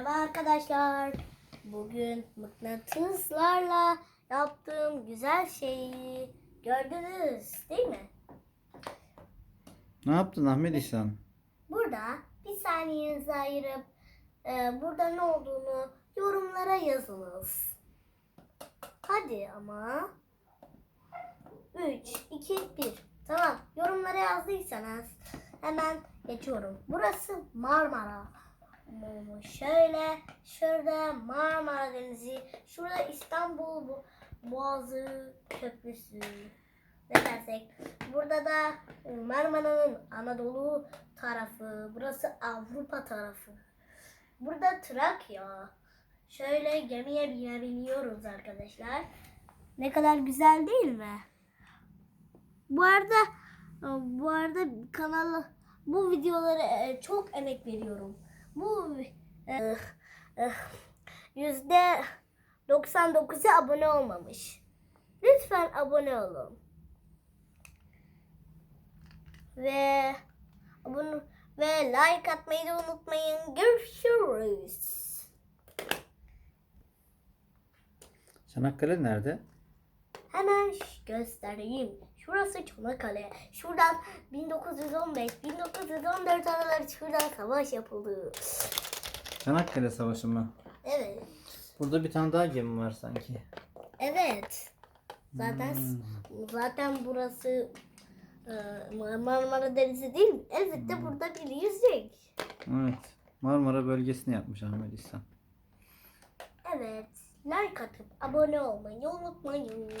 Merhaba arkadaşlar. Bugün mıknatıslarla yaptığım güzel şeyi gördünüz değil mi? Ne yaptın Ahmet İhsan? Burada bir saniyenizi ayırıp e, burada ne olduğunu yorumlara yazınız. Hadi ama. 3, 2, 1. Tamam. Yorumlara yazdıysanız hemen geçiyorum. Burası Marmara. Hmm, Şöyle şurada Marmara Denizi, şurada İstanbul Bo- Boğazı Köprüsü. Ne dersek. Burada da e, Marmara'nın Anadolu tarafı, burası Avrupa tarafı. Burada Trakya. Şöyle gemiye binebiliyoruz arkadaşlar. Ne kadar güzel değil mi? Bu arada bu arada kanala bu videolara e, çok emek veriyorum. Bu e, e, yüzde 99'u abone olmamış. Lütfen abone olun. Ve abone ve like atmayı da unutmayın. Görüşürüz. Çanakkale nerede? Göstereyim. Şurası Çanakkale. Şuradan 1915-1914 araları şuradan savaş yapıldı. Çanakkale Savaşı mı? Evet. Burada bir tane daha gemi var sanki. Evet. Zaten Hmm. zaten burası e, Marmara Denizi değil mi? Elbette burada biri yüzecek. Evet. Marmara bölgesini yapmış Ahmet İhsan. Evet. Like atıp abone olmayı unutmayın.